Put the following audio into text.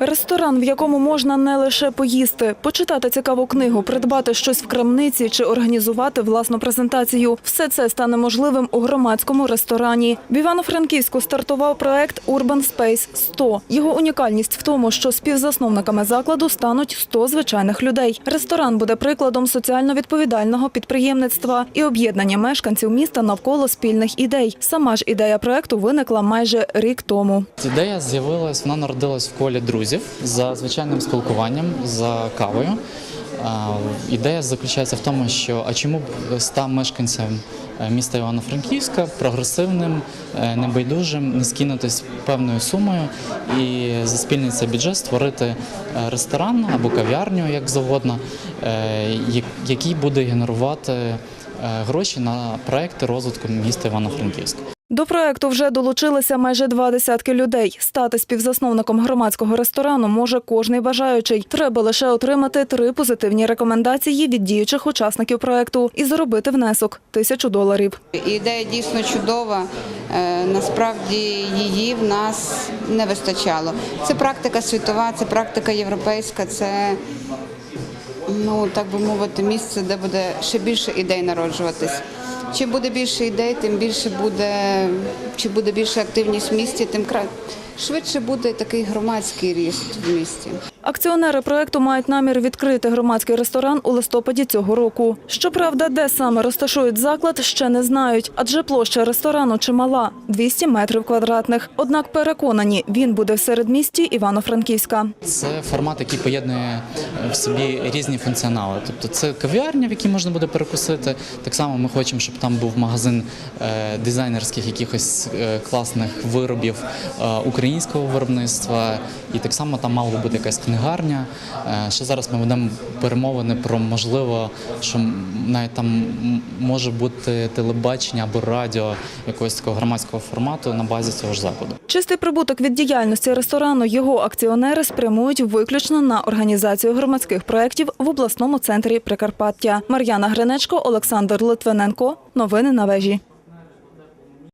Ресторан, в якому можна не лише поїсти, почитати цікаву книгу, придбати щось в крамниці чи організувати власну презентацію. Все це стане можливим у громадському ресторані. В Івано-Франківську стартував проект Urban Space 100. Його унікальність в тому, що співзасновниками закладу стануть 100 звичайних людей. Ресторан буде прикладом соціально відповідального підприємництва і об'єднання мешканців міста навколо спільних ідей. Сама ж ідея проекту виникла майже рік тому. Ідея з'явилась, вона народилась в колі друзів за звичайним спілкуванням, за кавою. Ідея заключається в тому, що а чому б ста мешканцям е, міста Івано-Франківська прогресивним, е, небайдужим не скинутись певною сумою і за спільний цей бюджет створити е, ресторан або кав'ярню, як завгодно, е, який буде генерувати е, гроші на проекти розвитку міста Івано-Франківська. До проекту вже долучилися майже два десятки людей. Стати співзасновником громадського ресторану може кожний бажаючий. Треба лише отримати три позитивні рекомендації від діючих учасників проекту і заробити внесок тисячу доларів. Ідея дійсно чудова. Е, Насправді її в нас не вистачало. Це практика світова, це практика європейська, це ну так би мовити, місце, де буде ще більше ідей народжуватись. Чим буде більше ідей, тим більше буде, чи буде більше активність в місті, тим кра... швидше буде такий громадський ріст в місті. Акціонери проекту мають намір відкрити громадський ресторан у листопаді цього року. Щоправда, де саме розташують заклад, ще не знають, адже площа ресторану чимала 200 метрів квадратних. Однак переконані, він буде в середмісті Івано-Франківська. Це формат, який поєднує е, в собі різні функціонали. Тобто це кав'ярня, в якій можна буде перекусити. Так само ми хочемо, щоб там був магазин е, дизайнерських якихось е, класних виробів українського виробництва. І так само там мала би бути якась книгарня. Е, Ще зараз ми ведемо перемовини про можливо, що навіть там може бути телебачення або радіо якогось такого громадського формату на базі цього ж закладу. Чистий прибуток від діяльності ресторану його акціонери спрямують виключно на організацію громадських проєктів в обласному центрі Прикарпаття. Мар'яна Гринечко, Олександр Литвиненко. Новини на вежі.